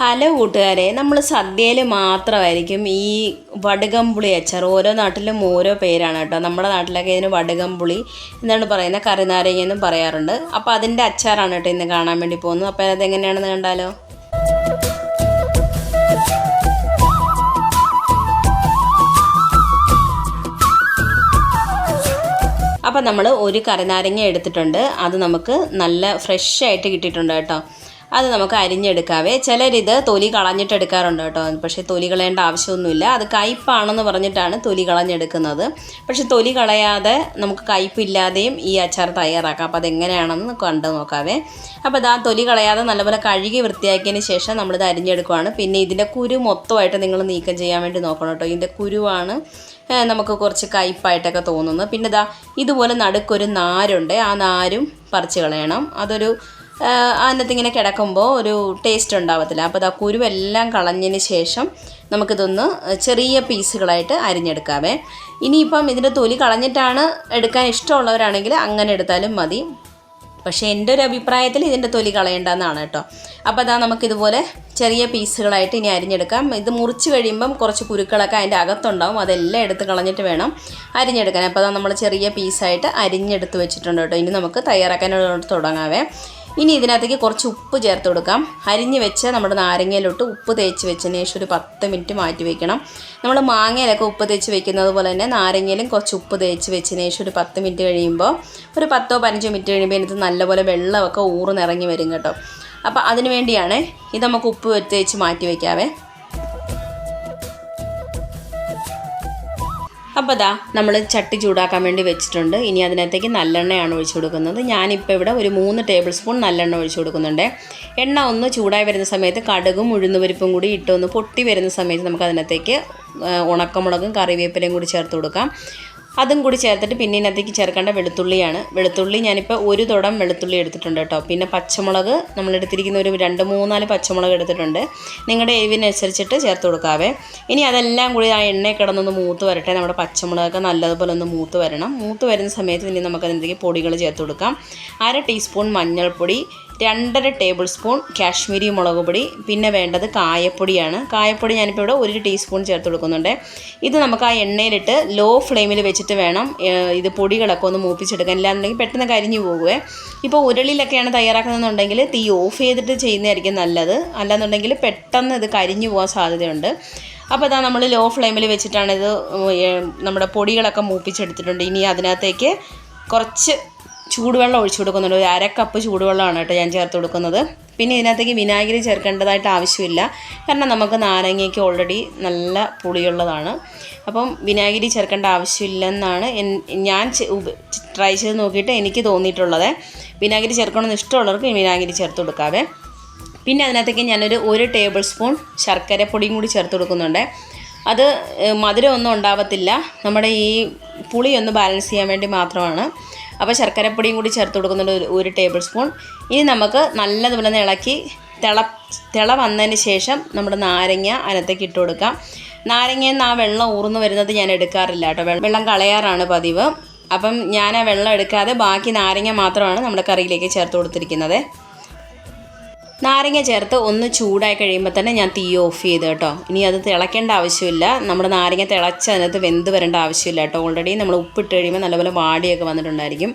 Hello കൂട്ടുകാരെ നമ്മൾ സദ്യയിൽ മാത്രമായിരിക്കും ഈ വടുകമ്പുളി അച്ചാർ. ഓരോ നാട്ടിലും ഓരോ പേരാണ് കേട്ടോ. നമ്മുടെ നാട്ടിലൊക്കെ ഇതിന് വടുകമ്പുളി എന്നാണ് പറയുന്നത്. കറിനാരങ്ങ എന്നും പറയാറുണ്ട്. അപ്പോൾ അതിന്റെ അച്ചാറാണ് കേട്ടോ ഇന്ന് കാണാൻ വേണ്ടി പോകുന്നത്. അപ്പോൾ അതെങ്ങനെയാണെന്ന് കണ്ടാലോ? അപ്പോൾ നമ്മൾ ഒരു കറിനാരങ്ങ എടുത്തിട്ടുണ്ട്. അത് നമുക്ക് നല്ല ഫ്രഷ് ആയിട്ട് കിട്ടിയിട്ടുണ്ട് കേട്ടോ. അത് നമുക്ക് അരിഞ്ഞെടുക്കാവേ. ചിലരിത് തൊലി കളഞ്ഞിട്ട് എടുക്കാറുണ്ട് കേട്ടോ. പക്ഷേ തൊലി കളയേണ്ട ആവശ്യമൊന്നുമില്ല. അത് കയ്പാണെന്ന് പറഞ്ഞിട്ടാണ് തൊലി കളഞ്ഞെടുക്കുന്നത്. പക്ഷെ തൊലി കളയാതെ നമുക്ക് കയ്പില്ലാതെയും ഈ അച്ചാർ തയ്യാറാക്കാം. അപ്പോൾ അതെങ്ങനെയാണെന്ന് കണ്ടു നോക്കാവേ. അപ്പോൾ ഇതാ തൊലി കളയാതെ നല്ലപോലെ കഴുകി വൃത്തിയാക്കിയതിന് ശേഷം നമ്മളിത് അരിഞ്ഞെടുക്കുവാണ്. പിന്നെ ഇതിന്റെ കുരു മൊത്തമായിട്ട് നിങ്ങൾ നീക്കം ചെയ്യാൻ വേണ്ടി നോക്കണം കേട്ടോ. ഇതിന്റെ കുരുവാണ് നമുക്ക് കുറച്ച് കയ്പായിട്ടൊക്കെ തോന്നുന്നത്. പിന്നെ ഇതാ ഇതുപോലെ നടുക്കൊരു നാരുണ്ട്. ആ നാരും പറിച്ച് കളയണം. അതൊരു അതിനകത്ത് ഇങ്ങനെ കിടക്കുമ്പോൾ ഒരു ടേസ്റ്റ് ഉണ്ടാവത്തില്ല. അപ്പോൾ ഇതാ കുരുവെല്ലാം കളഞ്ഞതിന് ശേഷം നമുക്കിതൊന്ന് ചെറിയ പീസുകളായിട്ട് അരിഞ്ഞെടുക്കാവേ. ഇനിയിപ്പം ഇതിന്റെ തൊലി കളഞ്ഞിട്ടാണ് എടുക്കാൻ ഇഷ്ടമുള്ളവരാണെങ്കിൽ അങ്ങനെ എടുത്താലും മതി. പക്ഷേ എന്റെ ഒരു അഭിപ്രായത്തിൽ ഇതിന്റെ തൊലി കളയേണ്ടെന്നാണ് കേട്ടോ. അപ്പോൾ അതാ നമുക്കിതുപോലെ ചെറിയ പീസുകളായിട്ട് ഇനി അരിഞ്ഞെടുക്കാം. ഇത് മുറിച്ച് കഴിയുമ്പം കുറച്ച് കുരുക്കളൊക്കെ അതിന്റെ അകത്തുണ്ടാവും. അതെല്ലാം എടുത്ത് കളഞ്ഞിട്ട് വേണം അരിഞ്ഞെടുക്കാൻ. അപ്പോൾ അതാ നമ്മൾ ചെറിയ പീസായിട്ട് അരിഞ്ഞെടുത്ത് വെച്ചിട്ടുണ്ട് കേട്ടോ. ഇനി നമുക്ക് തയ്യാറാക്കാനോട് തുടങ്ങാവേ. ഇനി ഇതിനകത്തേക്ക് കുറച്ച് ഉപ്പ് ചേർത്ത് കൊടുക്കാം. അരിഞ്ഞ് വെച്ച് നമ്മുടെ നാരങ്ങയിലോട്ട് ഉപ്പ് തേച്ച് വെച്ചതിന് ശേഷം ഒരു പത്ത് മിനിറ്റ് മാറ്റി വെക്കണം. നമ്മൾ മാങ്ങയിലൊക്കെ ഉപ്പ് തേച്ച് വെക്കുന്നത് പോലെ തന്നെ നാരങ്ങയിലും കുറച്ച് ഉപ്പ് തേച്ച് വെച്ചതിന് ശേഷം ഒരു പത്ത് മിനിറ്റ് കഴിയുമ്പോൾ ഒരു പത്തോ പതിനഞ്ചോ മിനിറ്റ് കഴിയുമ്പോൾ ഇതിനകത്ത് നല്ലപോലെ വെള്ളമൊക്കെ ഊർന്നിറങ്ങി വരും കേട്ടോ. അപ്പോൾ അതിന് വേണ്ടിയാണ് ഇത് നമുക്ക് ഉപ്പ് തേച്ച് മാറ്റി വയ്ക്കാവേ അപ്പോൾ ദാ നമ്മൾ ചട്ടി ചൂടാക്കാൻ വേണ്ടി വെച്ചിട്ടുണ്ട്. ഇനി അതിനകത്തേക്ക് നല്ലെണ്ണയാണ് ഒഴിച്ചു കൊടുക്കുന്നത്. ഞാനിപ്പോൾ ഇവിടെ ഒരു മൂന്ന് ടേബിൾ സ്പൂൺ നല്ലെണ്ണ ഒഴിച്ചു കൊടുക്കുന്നുണ്ട്. എണ്ണ ഒന്ന് ചൂടായി വരുന്ന സമയത്ത് കടുകും ഉഴുന്നുപരിപ്പും കൂടി ഇട്ട് ഒന്ന് പൊട്ടി വരുന്ന സമയത്ത് നമുക്ക് അതിനകത്തേക്ക് ഉണക്കമുളകും കറിവേപ്പിലയും കൂടി ചേർത്ത് കൊടുക്കാം. അതും കൂടി ചേർത്തിട്ട് പിന്നെ ഇതിനകത്തേക്ക് ചേർക്കേണ്ട വെളുത്തുള്ളിയാണ്. വെളുത്തുള്ളി ഞാനിപ്പോൾ ഒരു തുടം വെളുത്തുള്ളി എടുത്തിട്ടുണ്ട് കേട്ടോ. പിന്നെ പച്ചമുളക് നമ്മൾ എടുത്തിരിക്കുന്ന ഒരു രണ്ട് മൂന്നാൽ പച്ചമുളക് എടുത്തിട്ടുണ്ട്. നിങ്ങളുടെ എരിവിനനുസരിച്ചിട്ട് ചേർത്ത് കൊടുക്കാവേ. ഇനി അതെല്ലാം കൂടി ആ എണ്ണയിൽ കിടന്നൊന്ന് മൂത്ത് വരട്ടെ. നമ്മുടെ പച്ചമുളകൊക്കെ നല്ലതുപോലെ ഒന്ന് മൂത്ത് വരണം. മൂത്ത് വരുന്ന സമയത്ത് ഇനി നമുക്ക് അതിനകത്തേക്ക് പൊടികൾ ചേർത്ത് കൊടുക്കാം. അര ടീസ്പൂൺ മഞ്ഞൾപ്പൊടി രണ്ടര ടേബിൾ സ്പൂൺ കാശ്മീരി മുളക് പൊടി പിന്നെ വേണ്ടത് കായപ്പൊടിയാണ്. കായപ്പൊടി ഞാനിപ്പോൾ ഇവിടെ ഒരു ടീസ്പൂൺ ചേർത്ത് കൊടുക്കുന്നുണ്ട്. ഇത് നമുക്ക് ആ എണ്ണയിലിട്ട് ലോ ഫ്ലെയിമിൽ വെച്ചിട്ട് വേണം ഇത് പൊടികളൊക്കെ ഒന്ന് മൂപ്പിച്ചെടുക്കാൻ. ഇല്ലാന്നുണ്ടെങ്കിൽ പെട്ടെന്ന് കരിഞ്ഞു പോകുവേ. ഇപ്പോൾ ഉരുളിയിലൊക്കെയാണ് തയ്യാറാക്കുന്നതെന്നുണ്ടെങ്കിൽ തീ ഓഫ് ചെയ്തിട്ട് ചെയ്യുന്നതായിരിക്കും നല്ലത്. അല്ലാന്നുണ്ടെങ്കിൽ പെട്ടെന്ന് ഇത് കരിഞ്ഞു പോകാൻ സാധ്യതയുണ്ട്. അപ്പോൾ അതാ നമ്മൾ ലോ ഫ്ലെയിമിൽ വെച്ചിട്ടാണ് ഇത് നമ്മുടെ പൊടികളൊക്കെ മൂപ്പിച്ചെടുത്തിട്ടുണ്ട്. ഇനി അതിനകത്തേക്ക് കുറച്ച് ചൂടുവെള്ളം ഒഴിച്ചു കൊടുക്കുന്നുണ്ട്. ഒരു അര കപ്പ് ചൂടുവെള്ളമാണ് കേട്ടോ ഞാൻ ചേർത്ത് കൊടുക്കുന്നത്. പിന്നെ ഇതിനകത്തേക്ക് വിനാഗിരി ചേർക്കേണ്ടതായിട്ട് ആവശ്യമില്ല. കാരണം നമുക്ക് നാരങ്ങയ്ക്ക് ഓൾറെഡി നല്ല പുളിയുള്ളതാണ്. അപ്പം വിനാഗിരി ചേർക്കേണ്ട ആവശ്യമില്ലെന്നാണ് ഞാൻ ട്രൈ ചെയ്ത് നോക്കിയിട്ട് എനിക്ക് തോന്നിയിട്ടുള്ളത്. വിനാഗിരി ചേർക്കണമെന്ന് ഇഷ്ടമുള്ളവർക്ക് വിനാഗിരി ചേർത്ത് കൊടുക്കാവേ. പിന്നെ അതിനകത്തേക്ക് ഞാനൊരു ഒരു ടേബിൾ സ്പൂൺ ശർക്കര പൊടിയും കൂടി ചേർത്ത് കൊടുക്കുന്നുണ്ട്. അത് മധുരമൊന്നും ഉണ്ടാവത്തില്ല. നമ്മുടെ ഈ പുളിയൊന്ന് ബാലൻസ് ചെയ്യാൻ വേണ്ടി മാത്രമാണ്. അപ്പോൾ ശർക്കരപ്പൊടിയും കൂടി ചേർത്ത് കൊടുക്കുന്നുണ്ട് ഒരു ടേബിൾ സ്പൂൺ ഇനി നമുക്ക് നല്ലതുപോലെ ഒന്ന് ഇളക്കി തിള തിള വന്നതിന് ശേഷം നമ്മുടെ നാരങ്ങ അതിനകത്തേക്ക് ഇട്ട് കൊടുക്കാം. നാരങ്ങയിൽ നിന്ന് ആ വെള്ളം ഊർന്നു വരുന്നത് ഞാൻ എടുക്കാറില്ല കേട്ടോ. വെള്ളം കളയാറാണ് പതിവ്. അപ്പം ഞാൻ ആ വെള്ളം എടുക്കാതെ ബാക്കി നാരങ്ങ മാത്രമാണ് നമ്മുടെ കറിയിലേക്ക് ചേർത്ത് കൊടുത്തിരിക്കുന്നത്. നാരങ്ങ ചേർത്ത് ഒന്ന് ചൂടായി കഴിയുമ്പോൾ തന്നെ ഞാൻ തീ ഓഫ് ചെയ്ത് കേട്ടോ. ഇനി അത് തിളയ്ക്കേണ്ട ആവശ്യമില്ല. നമ്മുടെ നാരങ്ങ തിളച്ച് അതിനകത്ത് വെന്ത് വരേണ്ട ആവശ്യമില്ല കേട്ടോ. ഓൾറെഡി നമ്മൾ ഉപ്പിട്ട് കഴിയുമ്പോൾ നല്ലപോലെ വാടിയൊക്കെ വന്നിട്ടുണ്ടായിരിക്കും.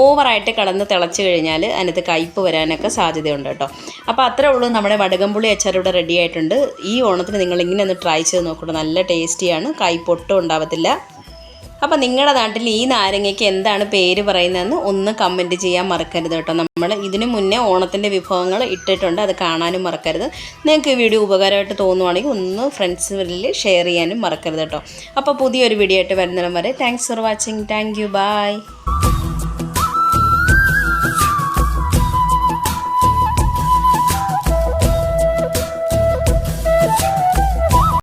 ഓവറായിട്ട് കടന്ന് തിളച്ച് കഴിഞ്ഞാൽ അതിനകത്ത് കയ്പ്പ് വരാനൊക്കെ സാധ്യതയുണ്ട് കേട്ടോ. അപ്പോൾ അത്രേ ഉള്ളൂ. നമ്മുടെ വടകംപുളി അച്ചാർ ഇവിടെ റെഡി ആയിട്ടുണ്ട്. ഈ ഓണത്തിന് നിങ്ങൾ ഇങ്ങനെ ഒന്ന് ട്രൈ ചെയ്ത് നോക്കണം നല്ല ടേസ്റ്റിയാണ് കയ്പൊട്ടും ഉണ്ടാവത്തില്ല. അപ്പോൾ നിങ്ങളുടെ നാട്ടിൽ ഈ നാരങ്ങയ്ക്ക് എന്താണ് പേര് പറയുന്നതെന്ന് ഒന്ന് കമന്റ് ചെയ്യാൻ മറക്കരുത് കേട്ടോ. നമ്മൾ ഇതിനു മുന്നേ ഓണത്തിന്റെ വിഭവങ്ങൾ ഇട്ടിട്ടുണ്ട് അത് കാണാനും മറക്കരുത്. നിങ്ങൾക്ക് ഈ വീഡിയോ ഉപകാരമായിട്ട് തോന്നുവാണെങ്കിൽ ഒന്ന് ഫ്രണ്ട്സിൽ ഷെയർ ചെയ്യാനും മറക്കരുത് കേട്ടോ. അപ്പോൾ പുതിയൊരു വീഡിയോ ആയിട്ട് വരുന്നിടം വരെ thanks for watching thank you bye